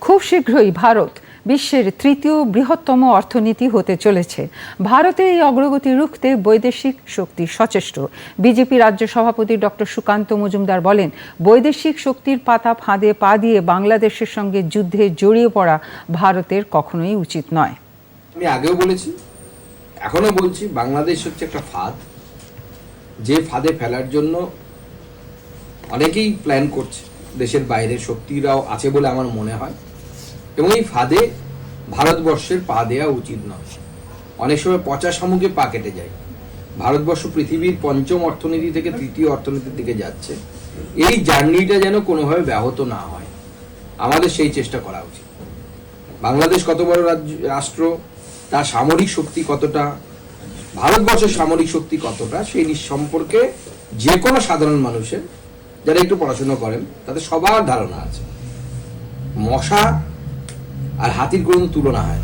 খুব শীঘ্রই ভারত বিশ্বের তৃতীয় বৃহত্তম অর্থনীতি হতে চলেছে। ভারতের এই অগ্রগতি রুখতে বৈদেশিক শক্তি সচেষ্ট। বিজেপি রাজ্য সভাপতি ডক্টর সুকান্ত মজুমদার বলেন, বৈদেশিক শক্তির পাতা ফাঁদে পা দিয়ে বাংলাদেশের সঙ্গে যুদ্ধে জড়িয়ে পড়া ভারতের কখনোই উচিত নয়। আমি আগেও বলেছি, এখনও বলছি, বাংলাদেশ হচ্ছে একটা ফাঁদ। যে ফাঁদে ফেলার জন্য অনেকেই প্ল্যান করছে। দেশের বাইরের শক্তিরাও আছে বলে আমার মনে হয়। এবং এই ফাঁদে ভারতবর্ষের পা দেওয়া উচিত নয়। অনেক সময় পচা শামুকে পা কেটে যায়। ভারতবর্ষ পৃথিবীর পঞ্চম অর্থনীতি থেকে তৃতীয় অর্থনীতির দিকে যাচ্ছে। এই জার্নিটা যেন কোনোভাবে ব্যাহত না হয়। আমাদের সেই চেষ্টা করা উচিত। বাংলাদেশ কত বড় রাষ্ট্র, তার সামরিক শক্তি কতটা, ভারতবর্ষের সামরিক শক্তি কতটা, সেই সম্পর্কে যে কোনো সাধারণ মানুষের, যারা একটু পড়াশোনা করেন, তাদের সবার ধারণা আছে। মশা আর হাতির কোনো তুলনা হয়